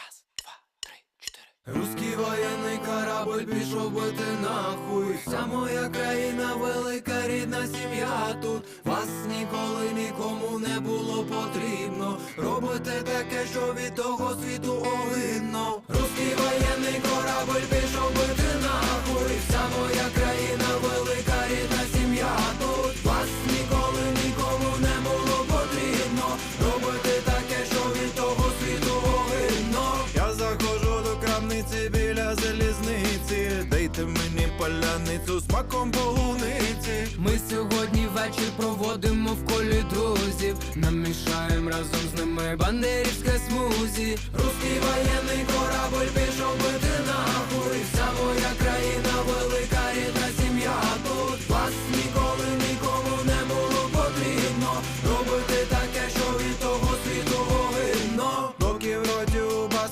Раз, два, три, чотири. Руський воєнний корабль пішов бити нахуй. Вся моя країна, велика рідна сім'я тут. Вас ніколи нікому не було потрібно. Робите таке, що від того світу крамниці біля залізниці. Дайте мені поляницю з маком полуниці. Ми сьогодні вечір проводимо в колі друзів. Намішаємо разом з ними бандерівське смузі. Руський бити